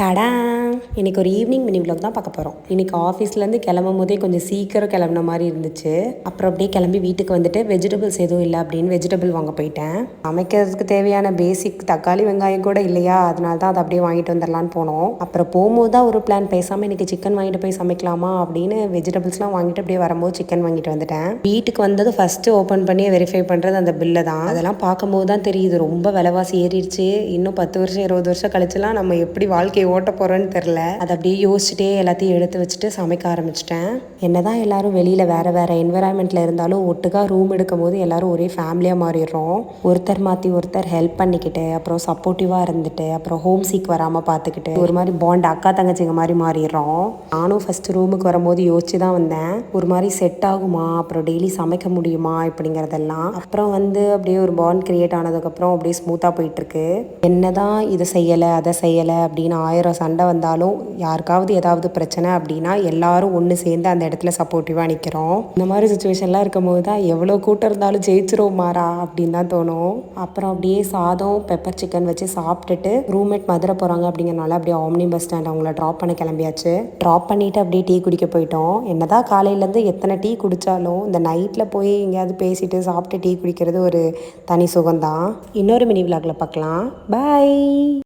டடா இன்றைக்கி ஒரு ஈவினிங் மினி விலாக் தான் பார்க்க போகிறோம் இன்றைக்கி ஆஃபீஸ்லேருந்து கிளம்பும் போதே கொஞ்சம் சீக்கிரம் கிளம்புன மாதிரி இருந்துச்சு. அப்புறம் அப்படியே கிளம்பி வீட்டுக்கு வந்துட்டு வெஜிடபிள்ஸ் எதுவும் இல்லை அப்படின்னு வெஜிடபிள் வாங்க போயிட்டேன். சமைக்கிறதுக்கு தேவையான பேசிக் தக்காளி வெங்காயம் கூட இல்லையா? அதனால தான் அதை அப்படியே வாங்கிட்டு வந்துடலான்னு போனோம். அப்புறம் போகும்போது தான் ஒரு பிளான் பேசாமல் இன்றைக்கி சிக்கன் வாங்கிட்டு போய் சமைக்கலாமா அப்படின்னு வெஜிடபிள்ஸ்லாம் வாங்கிட்டு அப்படியே வரும்போது சிக்கன் வாங்கிட்டு வந்துட்டேன். வீட்டுக்கு வந்தது ஃபஸ்ட்டு ஓப்பன் பண்ணி வெரிஃபை பண்ணுறது அந்த பில்லை தான். அதெல்லாம் பார்க்கும்போது தான் தெரியுது ரொம்ப விலைவாசி ஏறிடுச்சு. இன்னும் பத்து வருஷம் இருபது வருஷம் கழிச்சுலாம் நம்ம எப்படி வாழ்க்கையை ஓட்ட போகிறோன்னு தெரில அதை அப்படியே யோசிச்சுட்டே எல்லாத்தையும் எடுத்து வச்சுட்டு சமைக்க ஆரம்பிச்சிட்டேன். என்ன தான் எல்லாரும் வெளியில் வேறு வேறு என்விரான்மெண்ட்டில் இருந்தாலும் ஒட்டுக்கா ரூம் எடுக்கும் போது எல்லாரும் ஒரே ஃபேமிலியாக மாறிடுறோம். ஒருத்தர் மாற்றி ஒருத்தர் ஹெல்ப் பண்ணிக்கிட்டு அப்புறம் சப்போர்ட்டிவாக இருந்துட்டு அப்புறம் ஹோம் சீக் வராமல் பார்த்துக்கிட்டு ஒரு மாதிரி பாண்ட் அக்கா தங்கச்சிங்க மாதிரி மாறிடுறோம். நானும் ஃபஸ்ட்டு ரூமுக்கு வரும்போது யோசிச்சு தான் வந்தேன். ஒரு மாதிரி செட் ஆகுமா? அப்புறம் டெய்லி சமைக்க முடியுமா? இப்படிங்கிறதெல்லாம். அப்புறம் வந்து அப்படியே ஒரு பாண்ட் கிரியேட் ஆனதுக்கப்புறம் அப்படியே ஸ்மூத்தாக போயிட்டுருக்கு என்ன தான் இதை செய்யலை அதை செய்யலை அப்படின்னு ஆயிரம் சண்டை வந்தாலும் யாருக்காவது ஏதாவது பிரச்சனை அப்படின்னா எல்லாரும் ஒன்று சேர்ந்து அந்த இடத்துல சப்போர்ட்டிவாக நிற்கிறோம் இந்த மாதிரி சுச்சுவேஷன்லாம் இருக்கும்போது தான் எவ்வளோ கூட்டம் இருந்தாலும் ஜெயிச்சிரும் மாறா அப்படின்னு தான் தோணும். அப்புறம் அப்படியே சாதம் பெப்பர் சிக்கன் வச்சு சாப்பிட்டுட்டு ரூம்மேட் மதுரை போகிறாங்க அப்படிங்கிறனால அப்படியே ஆம்னி பஸ் ஸ்டாண்ட் அவங்கள ட்ராப் பண்ண கிளம்பியாச்சு. ட்ராப் பண்ணிவிட்டு அப்படியே டீ குடிக்க போயிட்டோம். என்னதான் காலையிலேருந்து எத்தனை டீ குடித்தாலும் இந்த நைட்டில் போய் எங்கேயாவது பேசிட்டு சாப்பிட்டு டீ குடிக்கிறது ஒரு தனி சுகம்தான். இன்னொரு மினி விலாகில் பார்க்கலாம். பாய்